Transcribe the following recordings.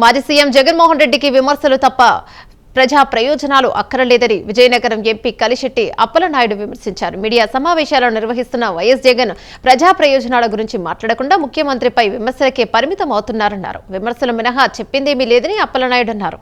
మాజీ సీఎం జగన్మోహన్ రెడ్డికి విమర్శలు తప్ప ప్రజా ప్రయోజనాలు అక్కరలేదని విజయనగరం ఎంపీ కలిశెట్టి అప్పలనాయుడు విమర్శించారు. మీడియా సమావేశాలు నిర్వహిస్తున్న వైఎస్ జగన్ ప్రజా ప్రయోజనాల గురించి మాట్లాడకుండా ముఖ్యమంత్రిపై విమర్శలకే పరిమితం అవుతున్నారన్నారు. విమర్శలు మినహా చెప్పిందేమీ లేదని అప్పలనాయుడు అన్నారు.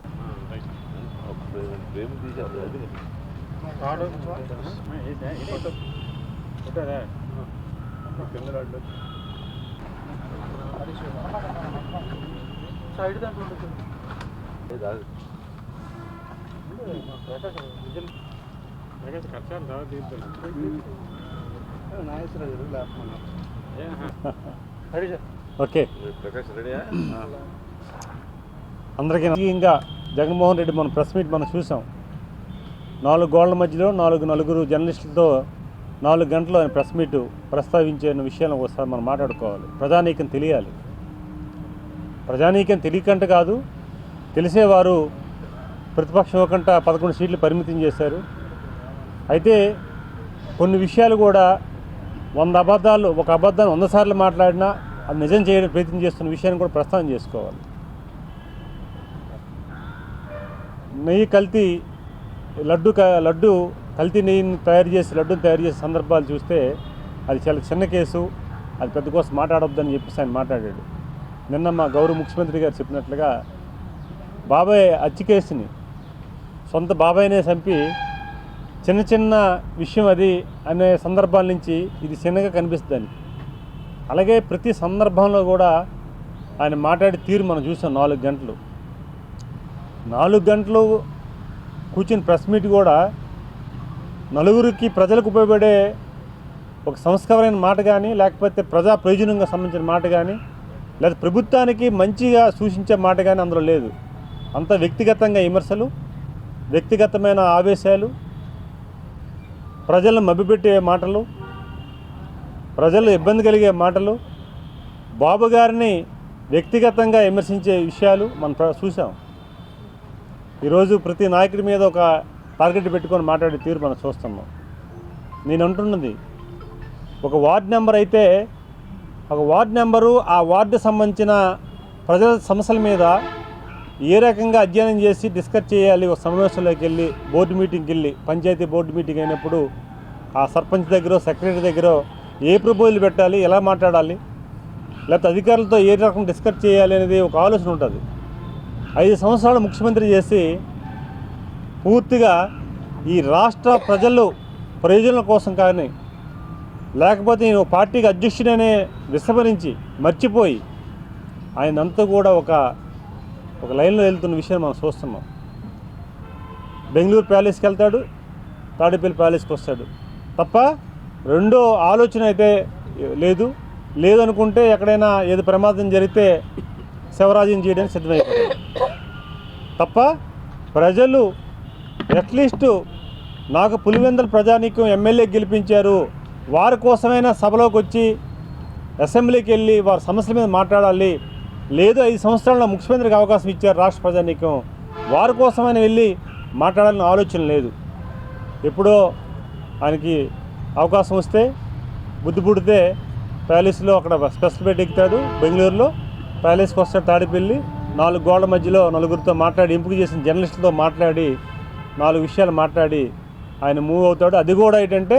ఓకే. ప్రకాష్ రెడీయా? అందరికీ ఇంకా జగన్మోహన్ రెడ్డి మన ప్రెస్ మీట్ మనం చూసాం. నాలుగు గోళ్ళ మధ్యలో నాలుగు నలుగురు జర్నలిస్టులతో నాలుగు గంటలు ఆయన ప్రెస్ మీట్ ప్రస్తావించే విషయాన్ని ఒకసారి మనం మాట్లాడుకోవాలి. ప్రజానీకం తెలియాలి. ప్రజానీకం తెలియకంట కాదు. తెలిసేవారు ప్రతిపక్షం ఒకంట పదకొండు సీట్లు పరిమితం చేశారు. అయితే కొన్ని విషయాలు కూడా వంద అబద్ధాలు ఒక అబద్ధాన్ని వంద సార్లు మాట్లాడినా అది నిజం చేయడం ప్రయత్నం చేస్తున్న విషయాన్ని కూడా ప్రస్తావన చేసుకోవాలి. నెయ్యి కల్తీ లడ్డు క- లడ్డు కల్తీ నెయ్యిని తయారు చేసి లడ్డుని తయారు చేసే సందర్భాలు చూస్తే అది చాలా చిన్న కేసు అది పెద్ద కోసం మాట్లాడొద్దని చెప్పేసి ఆయన మాట్లాడాడు. నిన్న మా గౌరవ ముఖ్యమంత్రి గారు చెప్పినట్లుగా బాబాయ్ హత్య కేసుని సొంత బాబాయ్నే చంపి చిన్న చిన్న విషయం అది అనే సందర్భాల నుంచి ఇది చిన్నగా కనిపిస్తుంది అలాగే ప్రతి సందర్భంలో కూడా ఆయన మాట్లాడే తీరు మనం చూసాం నాలుగు గంటలు. నాలుగు గంటలు కూర్చుని ప్రెస్ మీట్ కూడా నలుగురికి ప్రజలకు ఉపయోగపడే ఒక సంస్కారమైన మాట కానీ లేకపోతే ప్రజా ప్రయోజనంగా సంబంధించిన మాట కానీ లేదా ప్రభుత్వానికి మంచిగా సూచించే మాట కానీ అందులో లేదు. అంత వ్యక్తిగతంగా విమర్శలు వ్యక్తిగతమైన ఆవేశాలు ప్రజలను మభ్యపెట్టే మాటలు ప్రజలు ఇబ్బంది కలిగే మాటలు బాబు గారిని వ్యక్తిగతంగా విమర్శించే విషయాలు మనం చూసాం ఈరోజు ప్రతి నాయకుడి మీద ఒక టార్గెట్ పెట్టుకొని మాట్లాడే తీరు మనం చూస్తున్నాం. నేను అంటున్నది ఒక వార్డ్ నెంబర్ అయితే ఒక వార్డ్ నెంబరు ఆ వార్డు సంబంధించిన ప్రజల సమస్యల మీద ఏ రకంగా అధ్యయనం చేసి డిస్కస్ చేయాలి ఒక సమావేశంలోకి వెళ్ళి బోర్డు మీటింగ్కి వెళ్ళి పంచాయతీ బోర్డు మీటింగ్ అయినప్పుడు ఆ సర్పంచ్ దగ్గర సెక్రటరీ దగ్గర ఏ ప్రపోజల్ పెట్టాలి ఎలా మాట్లాడాలి లేకపోతే అధికారులతో ఏ రకం డిస్కస్ చేయాలి అనేది ఒక ఆలోచన ఉంటుంది. ఐదు సంవత్సరాలు ముఖ్యమంత్రి చేసి పూర్తిగా ఈ రాష్ట్ర ప్రజలు ప్రయోజనాల కోసం కానీ లేకపోతే నేను పార్టీకి అధ్యక్షుడనే విస్మరించి మర్చిపోయి ఆయనంతా కూడా ఒక ఒక లైన్లో వెళ్తున్న విషయం మనం చూస్తున్నాం. బెంగళూరు ప్యాలెస్కి వెళ్తాడు తాడేపల్లి ప్యాలెస్కి వస్తాడు. తప్ప రెండో ఆలోచన అయితే లేదు. లేదనుకుంటే ఎక్కడైనా ఏదో ప్రమాదం జరిగితే శివరాజ్యం చేయడానికి సిద్ధమైపోతాడు తప్ప ప్రజలు అట్లీస్ట్ నాకు పులివెందల ప్రజానీకం ఎమ్మెల్యే గెలిపించారు వారి కోసమైనా సభలోకి వచ్చి అసెంబ్లీకి వెళ్ళి వారి సమస్యల మీద మాట్లాడాలి. లేదు ఐదు సంవత్సరాల్లో ముఖ్యమంత్రికి అవకాశం ఇచ్చారు రాష్ట్ర ప్రజానీకం. వారి కోసమైనా వెళ్ళి మాట్లాడాలని ఆలోచన లేదు. ఎప్పుడో ఆయనకి అవకాశం వస్తే బుద్ధి పుడితే ప్యాలెస్లో అక్కడ స్పెషల్ బెడ్ ఎక్కుతాడు బెంగళూరులో. ప్యాలెస్కి వస్తాడు తాడిపల్లి నాలుగు గోడల మధ్యలో నలుగురితో మాట్లాడి ఎంపిక చేసిన జర్నలిస్టులతో మాట్లాడి నాలుగు విషయాలు మాట్లాడి ఆయన మూవ్ అవుతాడు. అది కూడా ఏంటంటే